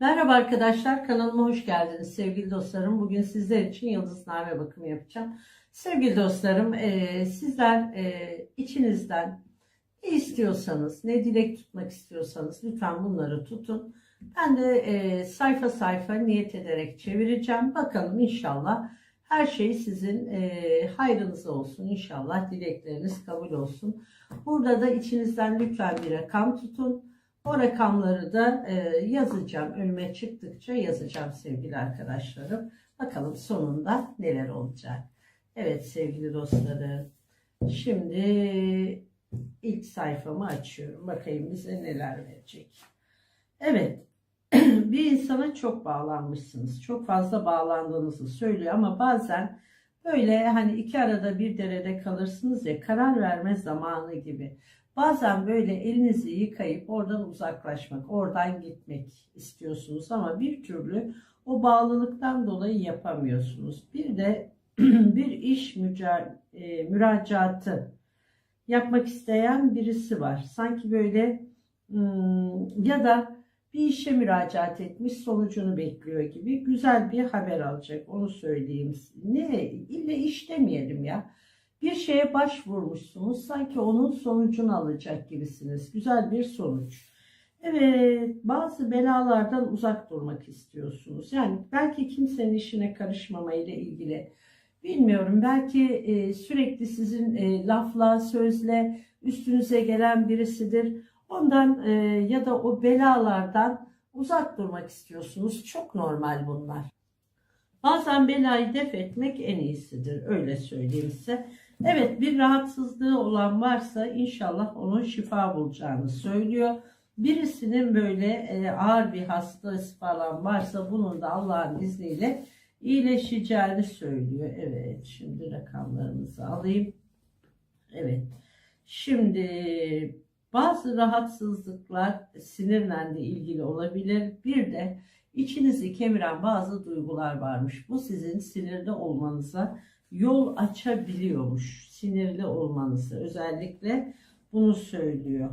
Merhaba arkadaşlar, kanalıma hoş geldiniz sevgili dostlarım. Bugün sizler için yıldızname bakımı yapacağım. Sevgili dostlarım, e, sizler e, içinizden ne istiyorsanız, ne dilek tutmak istiyorsanız lütfen bunları tutun. Ben de e, sayfa sayfa niyet ederek çevireceğim. Bakalım inşallah her şey sizin e, hayrınıza olsun. İnşallah dilekleriniz kabul olsun. Burada da içinizden lütfen bir rakam tutun. O rakamları da e, yazacağım. Önüme çıktıkça yazacağım sevgili arkadaşlarım. Bakalım sonunda neler olacak. Evet sevgili dostlarım. Şimdi ilk sayfamı açıyorum. Bakayım bize neler verecek. Evet. bir insana çok bağlanmışsınız. Çok fazla bağlandığınızı söylüyor ama bazen böyle hani iki arada bir derede kalırsınız ya karar verme zamanı gibi. Bazen böyle elinizi yıkayıp oradan uzaklaşmak, oradan gitmek istiyorsunuz ama bir türlü o bağlılıktan dolayı yapamıyorsunuz. Bir de bir iş müca- e, müracaatı yapmak isteyen birisi var. Sanki böyle hmm, ya da bir işe müracaat etmiş sonucunu bekliyor gibi güzel bir haber alacak onu söyleyeyim. Ne ille iş demeyelim ya bir şeye başvurmuşsunuz sanki onun sonucunu alacak gibisiniz. Güzel bir sonuç. Evet bazı belalardan uzak durmak istiyorsunuz. Yani belki kimsenin işine karışmamayla ilgili bilmiyorum. Belki e, sürekli sizin e, lafla sözle üstünüze gelen birisidir. Ondan e, ya da o belalardan uzak durmak istiyorsunuz. Çok normal bunlar. Bazen belayı def etmek en iyisidir. Öyle söyleyeyim size. Evet bir rahatsızlığı olan varsa inşallah onun şifa bulacağını söylüyor. Birisinin böyle e, ağır bir hastası falan varsa bunun da Allah'ın izniyle iyileşeceğini söylüyor. Evet şimdi rakamlarımızı alayım. Evet şimdi bazı rahatsızlıklar sinirle de ilgili olabilir. Bir de içinizi kemiren bazı duygular varmış. Bu sizin sinirde olmanıza yol açabiliyormuş sinirli olmanızı özellikle bunu söylüyor.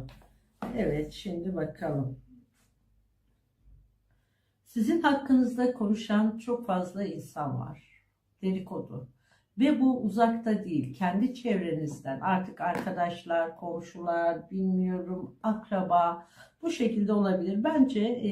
Evet şimdi bakalım. Sizin hakkınızda konuşan çok fazla insan var. Dedikodu. Ve bu uzakta değil. Kendi çevrenizden artık arkadaşlar, komşular, bilmiyorum, akraba bu şekilde olabilir. Bence e,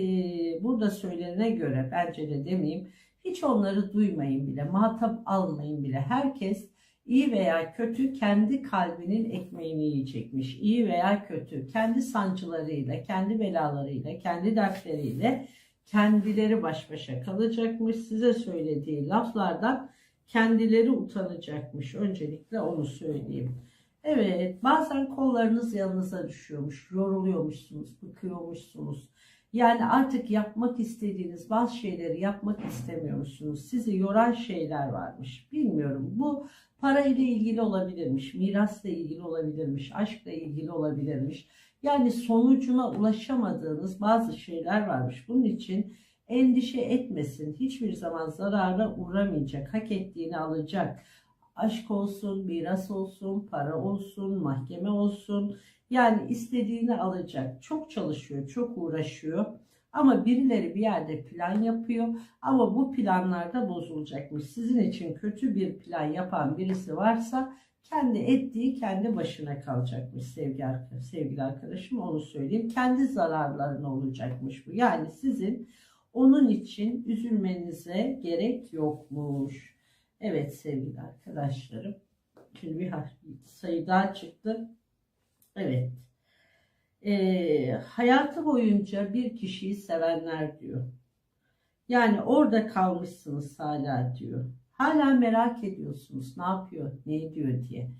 burada söylenene göre, bence de demeyeyim, hiç onları duymayın bile, muhatap almayın bile. Herkes iyi veya kötü kendi kalbinin ekmeğini yiyecekmiş. İyi veya kötü kendi sancılarıyla, kendi belalarıyla, kendi dertleriyle kendileri baş başa kalacakmış. Size söylediği laflardan kendileri utanacakmış. Öncelikle onu söyleyeyim. Evet, bazen kollarınız yanınıza düşüyormuş, yoruluyormuşsunuz, bıkıyormuşsunuz. Yani artık yapmak istediğiniz bazı şeyleri yapmak istemiyormuşsunuz. Sizi yoran şeyler varmış. Bilmiyorum. Bu para ile ilgili olabilirmiş, mirasla ilgili olabilirmiş, aşkla ilgili olabilirmiş. Yani sonucuna ulaşamadığınız bazı şeyler varmış. Bunun için endişe etmesin. Hiçbir zaman zarara uğramayacak. Hak ettiğini alacak. Aşk olsun, miras olsun, para olsun, mahkeme olsun. Yani istediğini alacak. Çok çalışıyor, çok uğraşıyor. Ama birileri bir yerde plan yapıyor. Ama bu planlarda bozulacakmış. Sizin için kötü bir plan yapan birisi varsa kendi ettiği kendi başına kalacakmış sevgili, sevgili arkadaşım onu söyleyeyim. Kendi zararlarına olacakmış bu. Yani sizin onun için üzülmenize gerek yokmuş. Evet sevgili arkadaşlarım. Şimdi bir sayı daha çıktı. Evet. Ee, hayatı boyunca bir kişiyi sevenler diyor. Yani orada kalmışsınız hala diyor. Hala merak ediyorsunuz ne yapıyor, ne ediyor diye.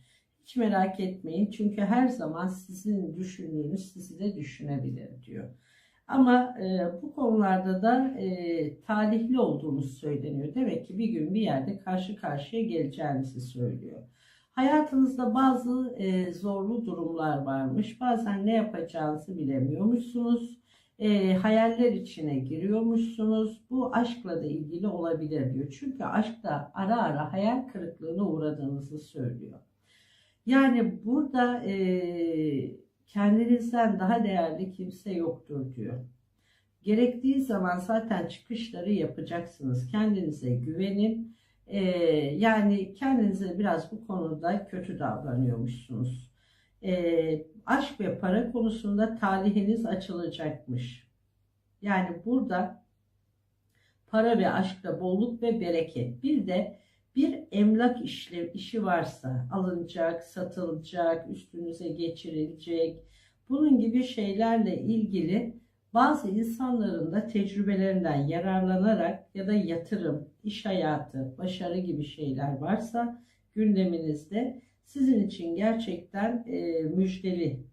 Hiç merak etmeyin çünkü her zaman sizin düşündüğünüz sizi de düşünebilir diyor. Ama e, bu konularda da e, talihli olduğunuz söyleniyor. Demek ki bir gün bir yerde karşı karşıya geleceğinizi söylüyor. Hayatınızda bazı e, zorlu durumlar varmış. Bazen ne yapacağınızı bilemiyormuşsunuz. E, hayaller içine giriyormuşsunuz. Bu aşkla da ilgili olabilir diyor. Çünkü aşkta ara ara hayal kırıklığına uğradığınızı söylüyor. Yani burada e, kendinizden daha değerli kimse yoktur diyor. Gerektiği zaman zaten çıkışları yapacaksınız. Kendinize güvenin. Ee, yani kendinize biraz bu konuda kötü davranıyormuşsunuz. Ee, aşk ve para konusunda talihiniz açılacakmış. Yani burada para ve aşkta bolluk ve bereket. Bir de bir emlak işle, işi varsa alınacak, satılacak, üstünüze geçirilecek. Bunun gibi şeylerle ilgili bazı insanların da tecrübelerinden yararlanarak ya da yatırım, iş hayatı, başarı gibi şeyler varsa gündeminizde sizin için gerçekten e, müjdeli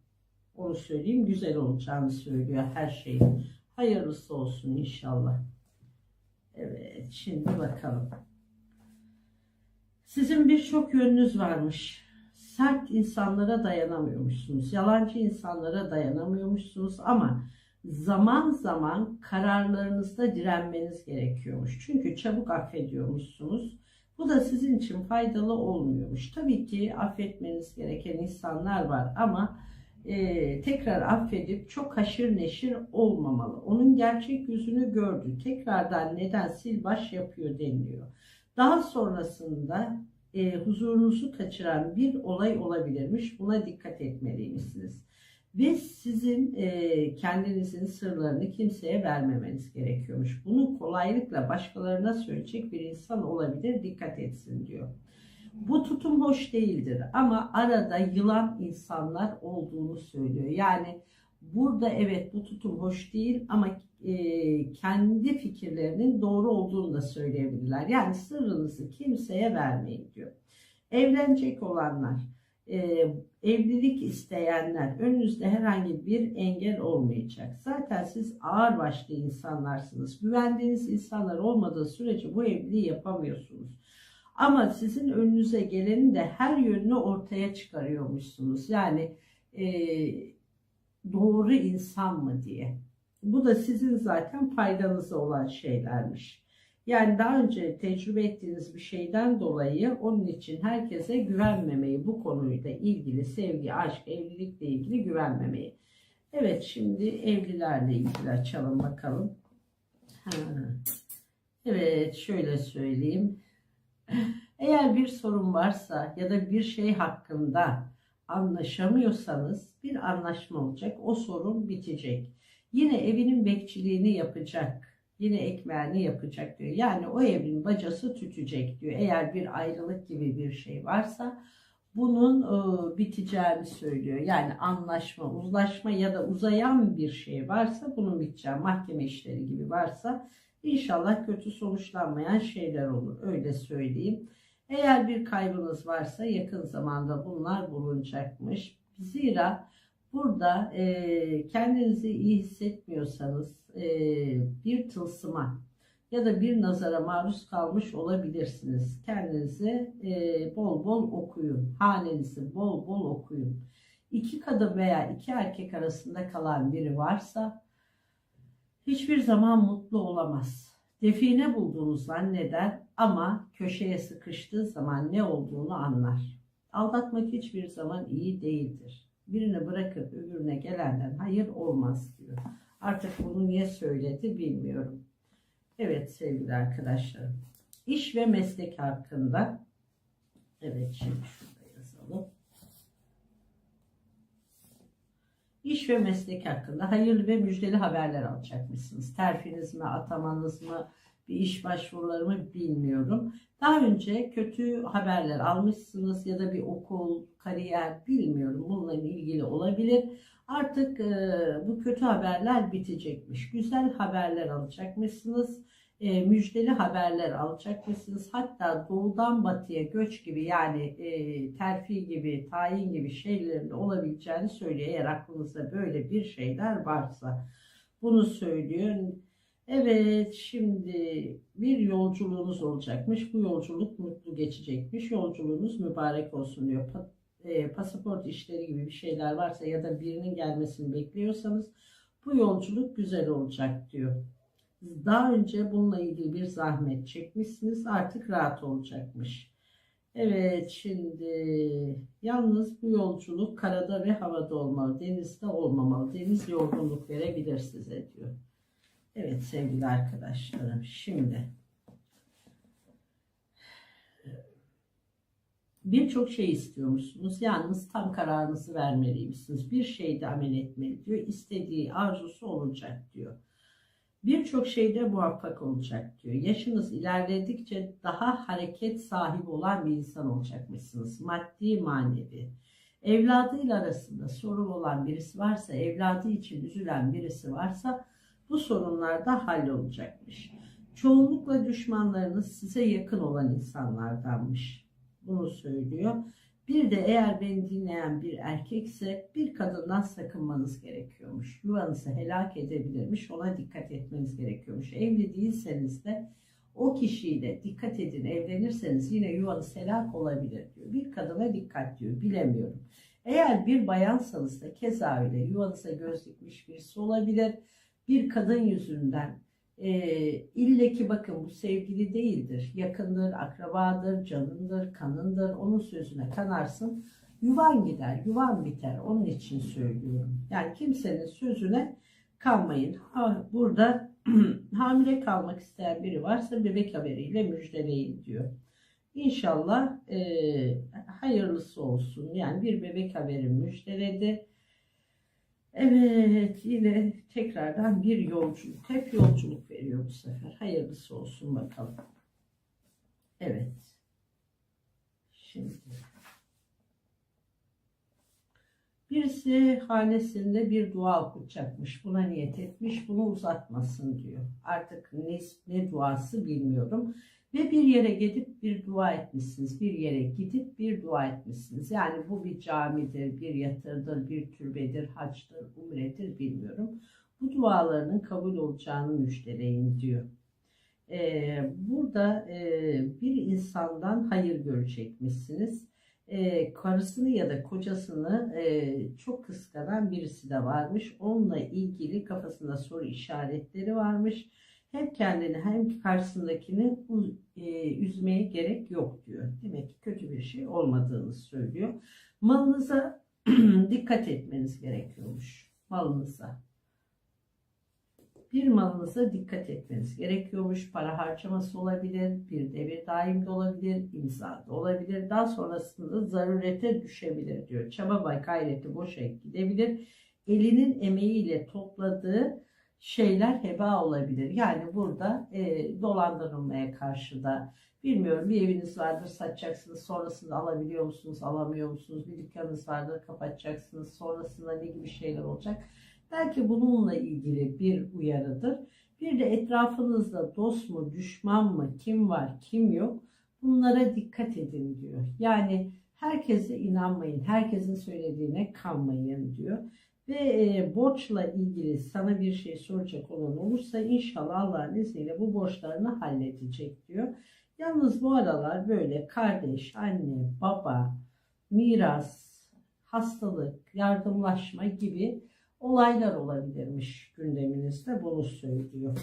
onu söyleyeyim güzel olacağını söylüyor her şeyin. Hayırlısı olsun inşallah. Evet şimdi bakalım. Sizin birçok yönünüz varmış. Sert insanlara dayanamıyormuşsunuz. Yalancı insanlara dayanamıyormuşsunuz ama zaman zaman kararlarınızda direnmeniz gerekiyormuş. Çünkü çabuk affediyormuşsunuz. Bu da sizin için faydalı olmuyormuş. Tabii ki affetmeniz gereken insanlar var ama e, tekrar affedip çok haşır neşir olmamalı. Onun gerçek yüzünü gördü. Tekrardan neden sil baş yapıyor deniliyor. Daha sonrasında e, huzurunuzu kaçıran bir olay olabilirmiş. Buna dikkat etmeliymişsiniz. Ve sizin e, kendinizin sırlarını kimseye vermemeniz gerekiyormuş. Bunu kolaylıkla başkalarına söyleyecek bir insan olabilir. Dikkat etsin diyor. Bu tutum hoş değildir ama arada yılan insanlar olduğunu söylüyor. Yani burada evet bu tutum hoş değil ama e, kendi fikirlerinin doğru olduğunu da söyleyebilirler. Yani sırrınızı kimseye vermeyin diyor. Evlenecek olanlar, e, evlilik isteyenler önünüzde herhangi bir engel olmayacak. Zaten siz ağır başlı insanlarsınız. Güvendiğiniz insanlar olmadığı sürece bu evliliği yapamıyorsunuz. Ama sizin önünüze gelenin de her yönünü ortaya çıkarıyormuşsunuz. Yani e, doğru insan mı diye. Bu da sizin zaten faydanıza olan şeylermiş. Yani daha önce tecrübe ettiğiniz bir şeyden dolayı onun için herkese güvenmemeyi, bu konuyla ilgili sevgi, aşk, evlilikle ilgili güvenmemeyi. Evet şimdi evlilerle ilgili açalım bakalım. Evet şöyle söyleyeyim. Eğer bir sorun varsa ya da bir şey hakkında anlaşamıyorsanız bir anlaşma olacak. O sorun bitecek. Yine evinin bekçiliğini yapacak. Yine ekmeğini yapacak diyor. Yani o evin bacası tütecek diyor. Eğer bir ayrılık gibi bir şey varsa bunun e, biteceğini söylüyor. Yani anlaşma, uzlaşma ya da uzayan bir şey varsa bunun biteceği. Mahkeme işleri gibi varsa inşallah kötü sonuçlanmayan şeyler olur. Öyle söyleyeyim. Eğer bir kaybınız varsa yakın zamanda bunlar bulunacakmış. Zira burada e, kendinizi iyi hissetmiyorsanız e, bir tılsıma ya da bir nazara maruz kalmış olabilirsiniz. Kendinizi e, bol bol okuyun. Hanenizi bol bol okuyun. İki kadın veya iki erkek arasında kalan biri varsa hiçbir zaman mutlu olamaz. Define bulduğunu zanneder ama köşeye sıkıştığı zaman ne olduğunu anlar. Aldatmak hiçbir zaman iyi değildir. Birini bırakıp öbürüne gelenden hayır olmaz diyor. Artık bunu niye söyledi bilmiyorum. Evet sevgili arkadaşlarım. İş ve meslek hakkında evet şimdi şurada yazalım. İş ve meslek hakkında hayırlı ve müjdeli haberler alacakmışsınız. Terfiniz mi, atamanız mı, bir iş başvuruları mı bilmiyorum. Daha önce kötü haberler almışsınız ya da bir okul, kariyer bilmiyorum. Bununla ilgili olabilir. Artık e, bu kötü haberler bitecekmiş. Güzel haberler alacakmışsınız. E, müjdeli haberler alacakmışsınız. Hatta doğudan batıya göç gibi yani e, terfi gibi, tayin gibi şeylerin olabileceğini söylüyor. Eğer aklınızda böyle bir şeyler varsa bunu söylüyor. Evet şimdi bir yolculuğunuz olacakmış. Bu yolculuk mutlu geçecekmiş. Yolculuğunuz mübarek olsun diyor. Pa- e, pasaport işleri gibi bir şeyler varsa ya da birinin gelmesini bekliyorsanız bu yolculuk güzel olacak diyor. Daha önce bununla ilgili bir zahmet çekmişsiniz artık rahat olacakmış. Evet şimdi yalnız bu yolculuk karada ve havada olmalı. Denizde olmamalı. Deniz yorgunluk verebilir size diyor. Evet sevgili arkadaşlarım şimdi birçok şey istiyormuşsunuz. Yalnız tam kararınızı vermeliymişsiniz. Bir şeyde amel etmeli diyor. İstediği arzusu olacak diyor. Birçok şeyde muvaffak olacak diyor. Yaşınız ilerledikçe daha hareket sahibi olan bir insan olacakmışsınız. Maddi manevi. Evladıyla arasında sorun olan birisi varsa, evladı için üzülen birisi varsa bu sorunlar da hallolacakmış. Çoğunlukla düşmanlarınız size yakın olan insanlardanmış. Bunu söylüyor. Bir de eğer beni dinleyen bir erkekse bir kadından sakınmanız gerekiyormuş. Yuvanızı helak edebilirmiş. Ona dikkat etmeniz gerekiyormuş. Evli değilseniz de o kişiyle dikkat edin. Evlenirseniz yine yuvanız helak olabilir diyor. Bir kadına dikkat diyor. Bilemiyorum. Eğer bir bayansanız da keza öyle yuvanıza göz dikmiş birisi olabilir. Bir kadın yüzünden e, ille ki bakın bu sevgili değildir. Yakındır, akrabadır, canındır, kanındır. Onun sözüne kanarsın. Yuvan gider, yuvan biter. Onun için söylüyorum. Yani kimsenin sözüne kanmayın. Ha, burada hamile kalmak isteyen biri varsa bebek haberiyle müjdeleyin diyor. İnşallah e, hayırlısı olsun. Yani bir bebek haberi müjdeledi. Evet yine tekrardan bir yolculuk. Hep yolculuk veriyor bu sefer. Hayırlısı olsun bakalım. Evet. Şimdi. Birisi hanesinde bir dua okutacakmış. Buna niyet etmiş. Bunu uzatmasın diyor. Artık ne, ne duası bilmiyorum. Ve bir yere gidip bir dua etmişsiniz. Bir yere gidip bir dua etmişsiniz. Yani bu bir camidir, bir yatırdır, bir türbedir, haçtır, umredir bilmiyorum. Bu dualarının kabul olacağını müjdeleyin diyor. Ee, burada e, bir insandan hayır görecekmişsiniz. Ee, karısını ya da kocasını e, çok kıskanan birisi de varmış. Onunla ilgili kafasında soru işaretleri varmış hem kendini hem karşısındakini e, üzmeye gerek yok diyor. Demek ki kötü bir şey olmadığını söylüyor. Malınıza dikkat etmeniz gerekiyormuş. Malınıza. Bir malınıza dikkat etmeniz gerekiyormuş. Para harcaması olabilir, bir devir daim de olabilir, imza da olabilir. Daha sonrasında zarurete düşebilir diyor. Çaba gayreti boşa gidebilir. Elinin emeğiyle topladığı şeyler heba olabilir. Yani burada e, dolandırılmaya karşı da bilmiyorum bir eviniz vardır satacaksınız sonrasında alabiliyor musunuz alamıyor musunuz bir dükkanınız vardır kapatacaksınız sonrasında ne gibi şeyler olacak. Belki bununla ilgili bir uyarıdır. Bir de etrafınızda dost mu düşman mı kim var kim yok bunlara dikkat edin diyor. Yani herkese inanmayın herkesin söylediğine kanmayın diyor ve e, borçla ilgili sana bir şey soracak olan olursa inşallah Allah'ın izniyle bu borçlarını halledecek diyor. Yalnız bu aralar böyle kardeş, anne, baba, miras, hastalık, yardımlaşma gibi olaylar olabilirmiş gündeminizde bunu söylüyor.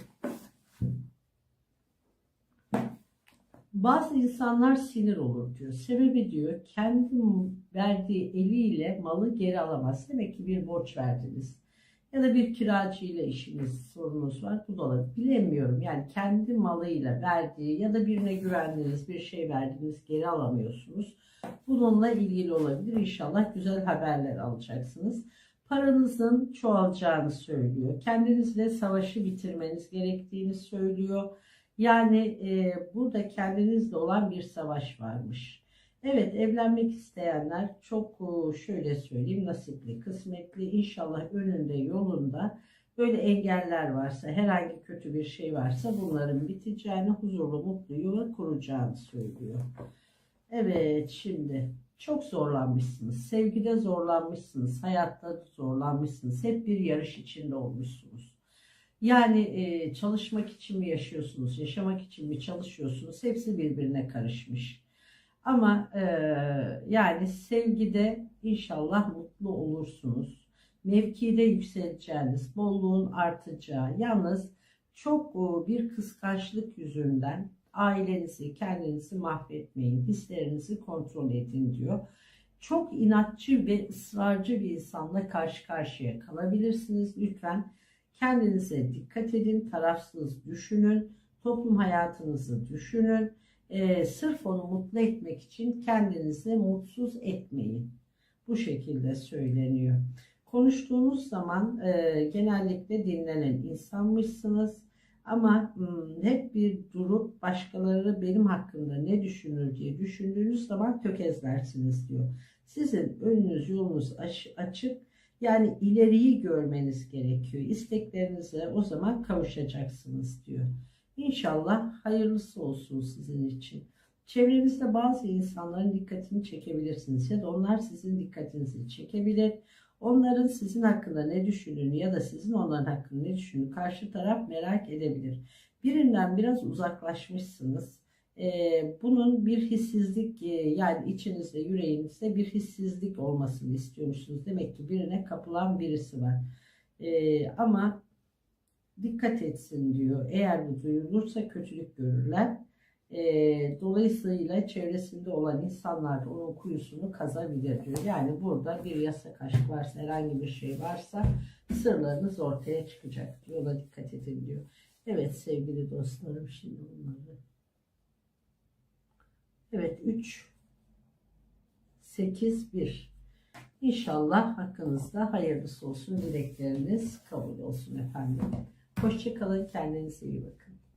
Bazı insanlar sinir olur diyor. Sebebi diyor kendi verdiği eliyle malı geri alamaz. Demek ki bir borç verdiniz. Ya da bir kiracı ile işiniz, sorunuz var. Bu da olabilir. Bilemiyorum. Yani kendi malıyla verdiği ya da birine güvendiniz, bir şey verdiniz, geri alamıyorsunuz. Bununla ilgili olabilir. İnşallah güzel haberler alacaksınız. Paranızın çoğalacağını söylüyor. Kendinizle savaşı bitirmeniz gerektiğini söylüyor yani e, burada kendinizde olan bir savaş varmış. Evet evlenmek isteyenler çok e, şöyle söyleyeyim nasipli, kısmetli inşallah önünde yolunda böyle engeller varsa herhangi kötü bir şey varsa bunların biteceğini huzurlu mutlu yuva kuracağını söylüyor. Evet şimdi çok zorlanmışsınız. Sevgide zorlanmışsınız. Hayatta zorlanmışsınız. Hep bir yarış içinde olmuşsunuz. Yani e, çalışmak için mi yaşıyorsunuz, yaşamak için mi çalışıyorsunuz? Hepsi birbirine karışmış. Ama e, yani sevgide inşallah mutlu olursunuz. Mevkide yükseleceğiniz, bolluğun artacağı. Yalnız çok e, bir kıskançlık yüzünden ailenizi, kendinizi mahvetmeyin. Hislerinizi kontrol edin diyor. Çok inatçı ve ısrarcı bir insanla karşı karşıya kalabilirsiniz. Lütfen Kendinize dikkat edin, tarafsız düşünün, toplum hayatınızı düşünün. Ee, sırf onu mutlu etmek için kendinizi mutsuz etmeyin. Bu şekilde söyleniyor. Konuştuğunuz zaman e, genellikle dinlenen insanmışsınız. Ama hmm, hep bir durup başkaları benim hakkında ne düşünür diye düşündüğünüz zaman tökezlersiniz diyor. Sizin önünüz yolunuz aç- açık yani ileriyi görmeniz gerekiyor. İsteklerinize o zaman kavuşacaksınız diyor. İnşallah hayırlısı olsun sizin için. Çevrenizde bazı insanların dikkatini çekebilirsiniz ya da onlar sizin dikkatinizi çekebilir. Onların sizin hakkında ne düşündüğünü ya da sizin onların hakkında ne düşündüğünü karşı taraf merak edebilir. Birinden biraz uzaklaşmışsınız. Ee, bunun bir hissizlik e, yani içinizde yüreğinizde bir hissizlik olmasını istiyormuşsunuz. Demek ki birine kapılan birisi var. Ee, ama dikkat etsin diyor. Eğer bu duyulursa kötülük görürler. Ee, dolayısıyla çevresinde olan insanlar onun kuyusunu kazabilir diyor. Yani burada bir yasak aşk varsa, herhangi bir şey varsa sırlarınız ortaya çıkacak diyor. Ona dikkat edin diyor. Evet sevgili dostlarım şimdi bunları. Evet 3 8 1 İnşallah hakkınızda hayırlısı olsun. Dilekleriniz kabul olsun efendim. Hoşçakalın. Kendinize iyi bakın.